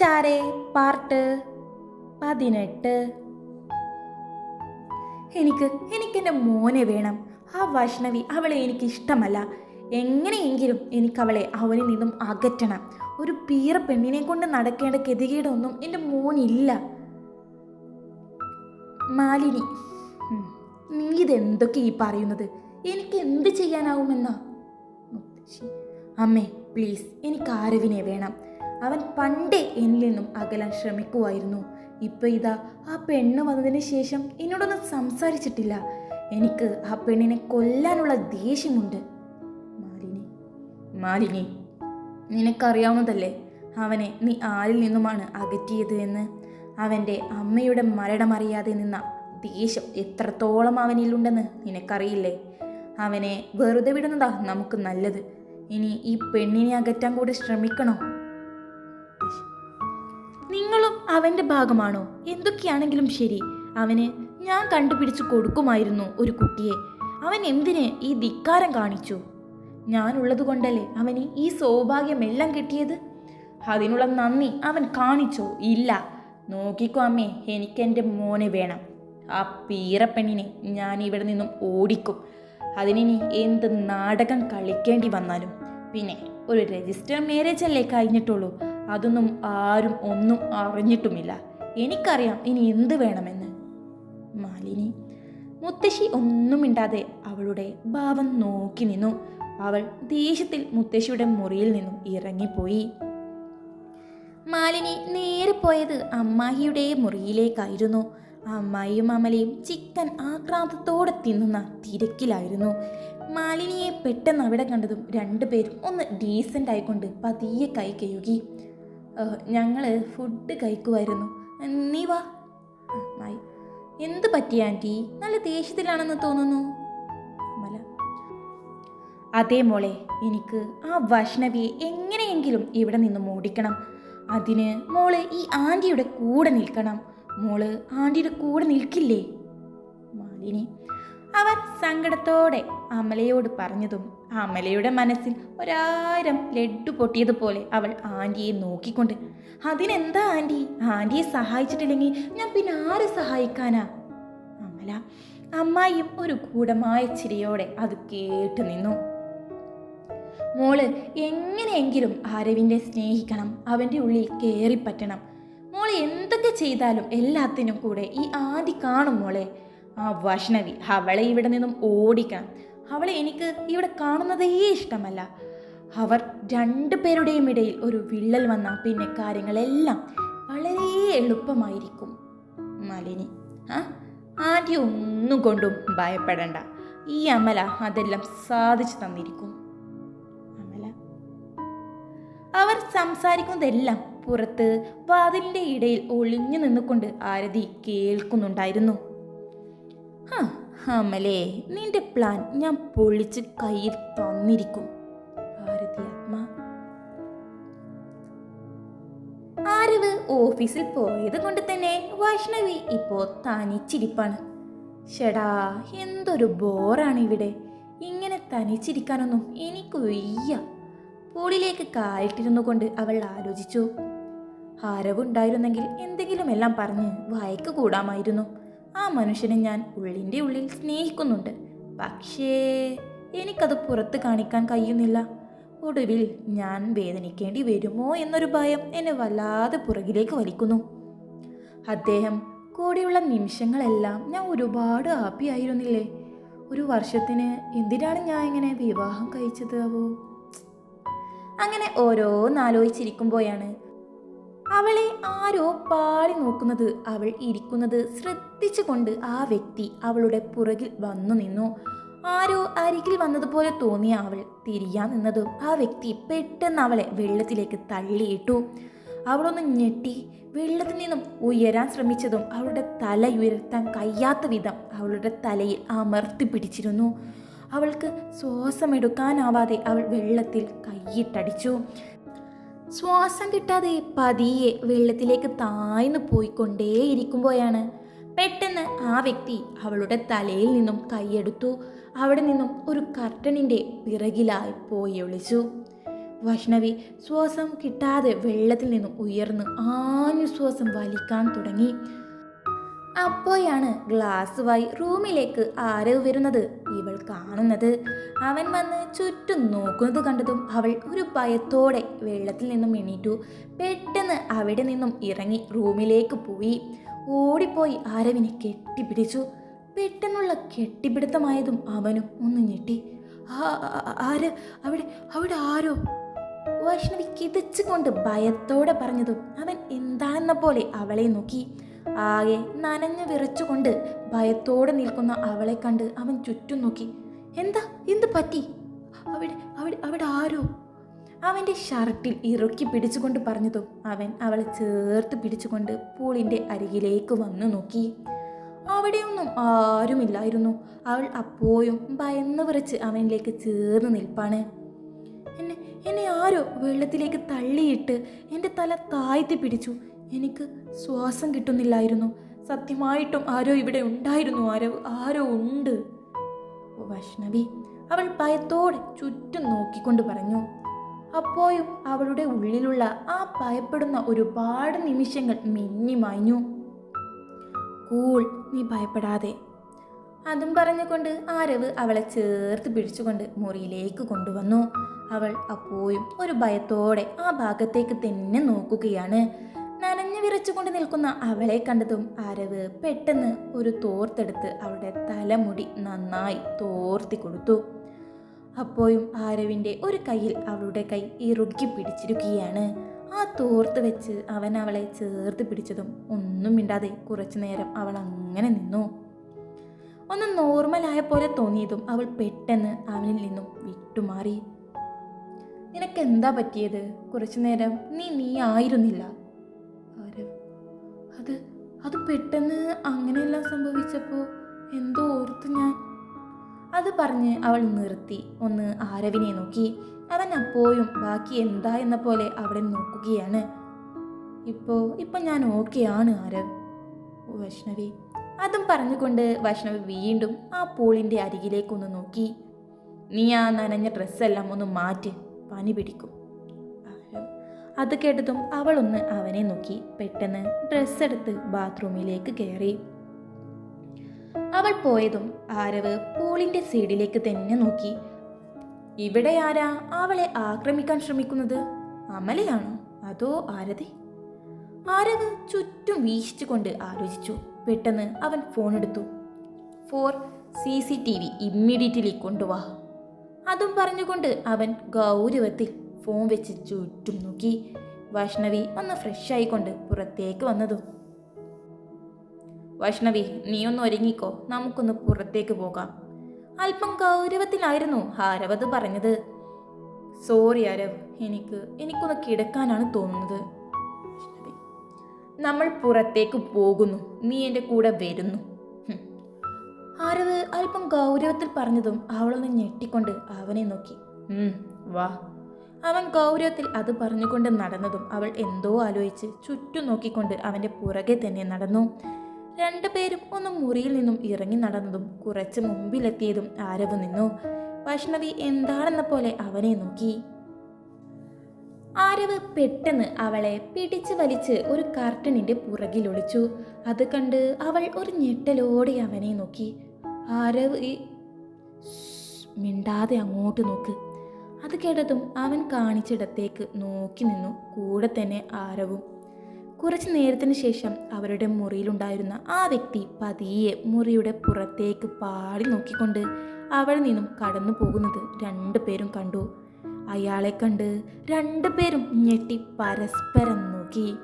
ചാരേ പാർട്ട് പതിനെട്ട്. എനിക്ക് എനിക്കെന്റെ മോനെ വേണം. ആ വൈഷ്ണവി അവളെ എനിക്ക് ഇഷ്ടമല്ല എങ്ങനെയെങ്കിലും എനിക്ക് അവളെ അവനിൽ നിന്നും അകറ്റണം. ഒരു പീറ പെണ്ണിനെ കൊണ്ട് നടക്കേണ്ട ഗതികേടൊന്നും എന്റെ മോനില്ല. മാലിനി നീ ഇതെന്തൊക്കെ ഈ പറയുന്നത്? എനിക്ക് എന്ത് ചെയ്യാനാവുമെന്നാ അമ്മേ പ്ലീസ് എനിക്ക് ആരവിനെ വേണം. അവൻ പണ്ടേ എന്നിൽ നിന്നും അകലാൻ ശ്രമിക്കുമായിരുന്നു ഇപ്പൊ ഇതാ ആ പെണ്ണ് വന്നതിന് ശേഷം എന്നോടൊന്നും സംസാരിച്ചിട്ടില്ല. എനിക്ക് ആ പെണ്ണിനെ കൊല്ലാനുള്ള ദേഷ്യമുണ്ട്. മാലിനി മാലിനി നിനക്കറിയാവുന്നതല്ലേ? അവനെ നീ ആരിൽ നിന്നുമാണ് അകറ്റിയത് എന്ന്? അവന്റെ അമ്മയുടെ മരണമറിയാതെ നിന്ന ദേഷ്യം എത്രത്തോളം അവനിലുണ്ടെന്ന് നിനക്കറിയില്ലേ? അവനെ വെറുതെ വിടുന്നതാ നമുക്ക് നല്ലത്. ഇനി ഈ പെണ്ണിനെ അകറ്റാൻ കൂടി ശ്രമിക്കണോ? നിങ്ങളും അവന്റെ ഭാഗമാണോ? എന്തൊക്കെയാണെങ്കിലും ശരി. അവന് ഞാൻ കണ്ടുപിടിച്ച് കൊടുക്കുമായിരുന്നു ഒരു കുട്ടിയെ. അവൻ എന്തിന് ഈ ധിക്കാരം കാണിച്ചു? ഞാനുള്ളത് കൊണ്ടല്ലേ അവന് ഈ സൗഭാഗ്യമെല്ലാം കിട്ടിയത്? അതിനുള്ള നന്ദി അവൻ കാണിച്ചോ. ഇല്ല. നോക്കിക്കോ അമ്മേ എനിക്കെന്റെ മോനെ വേണം. ആ പീറപ്പെണ്ണിനെ ഞാൻ ഇവിടെ നിന്നും ഓടിക്കും. അതിനി എന്ത് നാടകം കളിക്കേണ്ടി വന്നാലും. പിന്നെ ഒരു രജിസ്റ്റർ മാരേജ് അല്ലേ കഴിഞ്ഞിട്ടുള്ളൂ. അതൊന്നും ആരും ഒന്നും അറിഞ്ഞിട്ടുമില്ല. എനിക്കറിയാം ഇനി എന്ത് വേണമെന്ന്. മാലിനി മുത്തശ്ശി ഒന്നും മിണ്ടാതെ അവളുടെ ഭാവം നോക്കി നിന്നു. അവൾ ദേഷ്യത്തിൽ മുത്തശ്ശിയുടെ മുറിയിൽ നിന്നും ഇറങ്ങിപ്പോയി. മാലിനി നേരെ പോയത് അമ്മായിയുടെ മുറിയിലേക്കായിരുന്നു. അമ്മായിയും അമലയും ചിക്കൻ ആക്രാന്തത്തോടെ തിന്നുന്ന തിരക്കിലായിരുന്നു. മാലിനിയെ പെട്ടെന്ന് അവിടെ കണ്ടതും രണ്ടുപേരും ഒന്ന് ഡീസന്റ് ആയിക്കൊണ്ട് പതിയെ കൈ കഴുകി. ഞങ്ങൾ ഫുഡ് കഴിക്കുമായിരുന്നു നീ വാ. മായി. എന്ത് പറ്റി ആന്റി നല്ല ദേഷ്യത്തിലാണെന്ന് തോന്നുന്നു. അമല. അതേ മോളെ എനിക്ക് ആ വൈഷ്ണവിയെ എങ്ങനെയെങ്കിലും ഇവിടെ നിന്ന് മോടിക്കണം. അതിന് മോൾ ഈ ആന്റിയുടെ കൂടെ നിൽക്കണം. മോൾ ആന്റിയുടെ കൂടെ നിൽക്കില്ലേ? മാലിനി. അവർ സങ്കടത്തോടെ അമലയോട് പറഞ്ഞതും അമലയുടെ മനസ്സിൽ ഒരായിരം ലഡ്ഡു പൊട്ടിയതുപോലെ അവൾ ആന്റിയെ നോക്കിക്കൊണ്ട് അതിനെന്താ ആന്റി? ആന്റിയെ സഹായിച്ചിട്ടില്ലെങ്കിൽ ഞാൻ പിന്നെ ആരെ സഹായിക്കാനാ? അമല അമ്മായിയും ഒരു കൂടമായ ചിരിയോടെ അത് കേട്ടു നിന്നു. മോൾ എങ്ങനെയെങ്കിലും ആരവിനെ സ്നേഹിക്കണം അവന്റെ ഉള്ളിൽ കയറിപ്പറ്റണം മോൾ എന്തൊക്കെ ചെയ്താലും എല്ലാത്തിനും കൂടെ ഈ ആദി കാണും മോളെ. ആ വഷ്ണവി അവളെ ഇവിടെ നിന്നും ഓടിക്കണം. അവളെ എനിക്ക് ഇവിടെ കാണുന്നതേ ഇഷ്ടമല്ല. അവർ രണ്ടു പേരുടെയും ഇടയിൽ ഒരു വിള്ളൽ വന്ന പിന്നെ കാര്യങ്ങളെല്ലാം വളരെ എളുപ്പമായിരിക്കും. മാലിനി ആ? ആദ്യ ഒന്നും കൊണ്ടും ഭയപ്പെടണ്ട. ഈ അമല അതെല്ലാം സാധിച്ചു തന്നിരിക്കും. അമല? അവർ സംസാരിക്കുന്നതെല്ലാം പുറത്ത് വാതിലിന്റെ ഇടയിൽ ഒളിഞ്ഞു നിന്നുകൊണ്ട് ആരതി കേൾക്കുന്നുണ്ടായിരുന്നു. ഹാ അമലേ നിന്റെ പ്ലാൻ ഞാൻ പൊളിച്ച് കയ്യിൽ തന്നിരിക്കും. ആരതി ആത്മാ. ആരവ് ഓഫീസിൽ പോയത് കൊണ്ട് തന്നെ വൈഷ്ണവി ഇപ്പോ തനിച്ചിരിപ്പാണ്. ഷെടാ എന്തൊരു ബോറാണ് ഇവിടെ. ഇങ്ങനെ തനിച്ചിരിക്കാനൊന്നും എനിക്ക് വയ്യ. പൂളിലേക്ക് കാലിട്ടിരുന്നു കൊണ്ട് അവൾ ആലോചിച്ചു. ആരവുണ്ടായിരുന്നെങ്കിൽ എന്തെങ്കിലും എല്ലാം പറഞ്ഞ് വായിക്ക് കൂടാമായിരുന്നു. ആ മനുഷ്യനെ ഞാൻ ഉള്ളിന്റെ ഉള്ളിൽ സ്നേഹിക്കുന്നുണ്ട്. പക്ഷേ എനിക്കത് പുറത്ത് കാണിക്കാൻ കഴിയുന്നില്ല. ഒടുവിൽ ഞാൻ വേദനിക്കേണ്ടി വരുമോ എന്നൊരു ഭയം എന്നെ വല്ലാതെ പുറകിലേക്ക് വലിക്കുന്നു. അദ്ദേഹം കൂടെയുള്ള നിമിഷങ്ങളെല്ലാം ഞാൻ ഒരുപാട് ഹാപ്പി ആയിരുന്നില്ലേ? ഒരു വർഷത്തിന് എന്തിനാണ് ഞാൻ ഇങ്ങനെ വിവാഹം കഴിച്ചത് അവോ? അങ്ങനെ ഓരോന്നാലോചിച്ചിരിക്കുമ്പോഴാണ് അവളെ ആരോ പാടി നോക്കുന്നത് അവൾ ഇരിക്കുന്നത് ശ്രദ്ധിച്ചുകൊണ്ട് ആ വ്യക്തി അവളുടെ പുറകിൽ വന്നു നിന്നു. ആരോ അരികിൽ വന്നതുപോലെ തോന്നിയ അവൾ തിരിയാൻ നിന്നതും. ആ വ്യക്തി പെട്ടെന്ന് അവളെ വെള്ളത്തിലേക്ക് തള്ളിയിട്ടു. അവളൊന്ന് ഞെട്ടി വെള്ളത്തിൽ നിന്നും ഉയരാൻ ശ്രമിച്ചതും അവളുടെ തല ഉയർത്താൻ കഴിയാത്ത വിധം അവളുടെ തലയിൽ അമർത്തി പിടിച്ചിരുന്നു. അവൾക്ക് ശ്വാസമെടുക്കാനാവാതെ അവൾ വെള്ളത്തിൽ കൈയിട്ടടിച്ചു. ശ്വാസം കിട്ടാതെ പതിയെ വെള്ളത്തിലേക്ക് താഴ്ന്നു പോയിക്കൊണ്ടേയിരിക്കുമ്പോഴാണ് പെട്ടെന്ന് ആ വ്യക്തി അവളുടെ തലയിൽ നിന്നും കൈയെടുത്തു. അവിടെ നിന്നും ഒരു കർട്ടനിന്റെ പിറകിലായി പോയി ഒളിച്ചു. വൈഷ്ണവി ശ്വാസം കിട്ടാതെ വെള്ളത്തിൽ നിന്നും ഉയർന്ന് ആഞ്ഞു ശ്വാസം വലിക്കാൻ തുടങ്ങി. അപ്പോഴാണ് ഗ്ലാസ്സുമായി റൂമിലേക്ക് ആരവ് വരുന്നത്. ഇവൾ കാണുന്നത്. അവൻ വന്ന് ചുറ്റും നോക്കുന്നത് കണ്ടതും അവൾ ഒരു ഭയത്തോടെ വെള്ളത്തിൽ നിന്നും എണീറ്റു. പെട്ടെന്ന് അവിടെ നിന്നും ഇറങ്ങി റൂമിലേക്ക് പോയി. ഓടിപ്പോയി ആരവിനെ കെട്ടിപ്പിടിച്ചു. പെട്ടെന്നുള്ള കെട്ടിപ്പിടുത്തമായതും അവനും ഒന്ന് ഞെട്ടി. ആര്? അവിടെ അവിടെ ആരോ? വൈഷ്ണവി കിതച്ചുകൊണ്ട് ഭയത്തോടെ പറഞ്ഞതും അവൻ എന്താണെന്ന പോലെ അവളെ നോക്കി. ആകെ നനഞ്ഞു വിറച്ചുകൊണ്ട് ഭയത്തോടെ നിൽക്കുന്ന അവളെ കണ്ട് അവൻ ചുറ്റും നോക്കി. എന്താ? എന്ത് പറ്റി? അവിടെ അവിടെ അവിടെ ആരോ? അവന്റെ ഷർട്ടിൽ ഇറുക്കി പിടിച്ചുകൊണ്ട് പറഞ്ഞതും അവൻ അവളെ ചേർത്ത് പിടിച്ചുകൊണ്ട് പൂളിന്റെ അരികിലേക്ക് വന്നു നോക്കി. അവിടെയൊന്നും ആരുമില്ലായിരുന്നു. അവൾ അപ്പോഴും ഭയന്ന് വിറച്ച് അവനിലേക്ക് ചേർന്ന് നിൽപ്പാണ്. എന്നെ എന്നെ ആരോ വെള്ളത്തിലേക്ക് തള്ളിയിട്ട് എന്റെ തല താഴ്ത്തി പിടിച്ചു. എനിക്ക് ശ്വാസം കിട്ടുന്നില്ലായിരുന്നു. സത്യമായിട്ടും ആരോ ഇവിടെ ഉണ്ടായിരുന്നു. ആരോ ആരോ ഉണ്ട്. വൈഷ്ണവി അവൾ ഭയത്തോടെ ചുറ്റും നോക്കിക്കൊണ്ട് പറഞ്ഞു. അപ്പോഴും അവളുടെ ഉള്ളിലുള്ള ആ ഭയപ്പെടുന്ന ഒരുപാട് നിമിഷങ്ങൾ മിന്നി മാഞ്ഞു. കൂൾ നീ ഭയപ്പെടാതെ. അതും പറഞ്ഞുകൊണ്ട് ആരവ് അവളെ ചേർത്ത് പിടിച്ചുകൊണ്ട് മുറിയിലേക്ക് കൊണ്ടുവന്നു. അവൾ അപ്പോഴും ഒരു ഭയത്തോടെ ആ ഭാഗത്തേക്ക് തന്നെ നോക്കുകയാണ്. നനഞ്ഞു വിറച്ചുകൊണ്ട് നിൽക്കുന്ന അവളെ കണ്ടതും ആരവ് പെട്ടെന്ന് ഒരു തോർത്തെടുത്ത് അവളുടെ തലമുടി നന്നായി തോർത്തി കൊടുത്തു. അപ്പോഴും ആരവിന്റെ ഒരു കയ്യിൽ അവളുടെ കൈ ഇറുക്കി പിടിച്ചിരിക്കുകയാണ്. ആ തോർത്ത് വെച്ച് അവൻ അവളെ ചേർത്ത് പിടിച്ചതും ഒന്നും മിണ്ടാതെ കുറച്ചു നേരം അവൾ അങ്ങനെ നിന്നു. ഒന്ന് നോർമലായ പോലെ തോന്നിയതും അവൾ പെട്ടെന്ന് അവനിൽ നിന്നും വിട്ടുമാറി. നിനക്ക് എന്താ പറ്റിയത്? കുറച്ചു നേരം നീ നീ ആയിരുന്നില്ല. അത് അത് പെട്ടെന്ന് അങ്ങനെയെല്ലാം സംഭവിച്ചപ്പോൾ എന്തോ ഓർത്ത് ഞാൻ. അത് പറഞ്ഞ് അവൾ നിർത്തി. ഒന്ന് ആരവിനെ നോക്കി. അവൻ അപ്പോഴും ബാക്കി എന്താ എന്ന പോലെ അവിടെ നോക്കുകയാണ്. ഇപ്പോൾ ഇപ്പം ഞാൻ ഓക്കെയാണ് ആരവ്. വൈഷ്ണവി. അതും പറഞ്ഞുകൊണ്ട് വൈഷ്ണവി വീണ്ടും ആ പൂളിന്റെ അരികിലേക്കൊന്ന് നോക്കി. നീ ആ നനഞ്ഞ ഡ്രസ്സെല്ലാം ഒന്ന് മാറ്റി. പനി പിടിക്കും. അത് കേട്ടതും അവളൊന്ന് അവനെ നോക്കി. പെട്ടെന്ന് ഡ്രസ്സെടുത്ത് ബാത്റൂമിലേക്ക് കയറി അവൾ പോയതും ആരവ് പൂളിന്റെ സീഡിലേക്ക് തന്നെ നോക്കി. ഇവിടെ ആരാ അവളെ ആക്രമിക്കാൻ ശ്രമിക്കുന്നത്? അമലയാണോ? അതോ ആരതി? ആരവ് ചുറ്റും വീശിച്ചുകൊണ്ട് ആലോചിച്ചു. പെട്ടെന്ന് അവൻ ഫോൺ എടുത്തു. For C C T V immediately കൊണ്ടുവാ. അതും പറഞ്ഞുകൊണ്ട് അവൻ ഗൗരവത്തിൽ ഫോൺ വെച്ച് ചുറ്റും നോക്കി വൈഷ്ണവി ഒന്ന് ഫ്രഷ് ആയിക്കൊണ്ട് പുറത്തേക്ക് വന്നതു. വൈഷ്ണവി നീ ഒന്ന് ഒരുങ്ങിക്കോ നമുക്കൊന്ന് പുറത്തേക്ക് പോകാം. അല്പം ഗൗരവത്തിലായിരുന്നു ഹാരവത് പറഞ്ഞത്. സോറി ആരവ് എനിക്ക് എനിക്കൊന്ന് കിടക്കാനാണ് തോന്നുന്നത്. നമ്മൾ പുറത്തേക്ക് പോകുന്നു. നീ എന്റെ കൂടെ വരുന്നു. ആരവ് അല്പം ഗൗരവത്തിൽ പറഞ്ഞതും അവളൊന്ന് ഞെട്ടിക്കൊണ്ട് അവനെ നോക്കി. "ഉം, വാ. അവൻ ഗൗരവത്തിൽ അത് പറഞ്ഞുകൊണ്ട് നടന്നതും അവൾ എന്തോ ആലോചിച്ച് ചുറ്റും നോക്കിക്കൊണ്ട് അവന്റെ പുറകെ തന്നെ നടന്നു. രണ്ടുപേരും ഒന്ന് മുറിയിൽ നിന്നും ഇറങ്ങി നടന്നതും കുറച്ച് മുമ്പിലെത്തിയതും ആരവ് നിന്നു. വൈഷ്ണവി എന്താണെന്ന പോലെ അവനെ നോക്കി. ആരവ് പെട്ടെന്ന് അവളെ പിടിച്ചു വലിച്ച് ഒരു കാർട്ടണിന്റെ പുറകിൽ ഒളിച്ചു. അത് കണ്ട് അവൾ ഒരു ഞെട്ടലോടെ അവനെ നോക്കി. ആരവ് മിണ്ടാതെ അങ്ങോട്ട് നോക്ക്. അത് കേട്ടതും അവൻ കാണിച്ചിടത്തേക്ക് നോക്കി നിന്നു. കൂടെ തന്നെ ആരവും. കുറച്ച് നേരത്തിന് ശേഷം അവരുടെ മുറിയിലുണ്ടായിരുന്ന ആ വ്യക്തി പതിയെ മുറിയുടെ പുറത്തേക്ക് പാടി നോക്കിക്കൊണ്ട് അവിടെ നിന്നും കടന്നു പോകുന്നത് രണ്ടുപേരും കണ്ടു. അയാളെ കണ്ട് രണ്ടുപേരും ഞെട്ടി പരസ്പരം നോക്കി.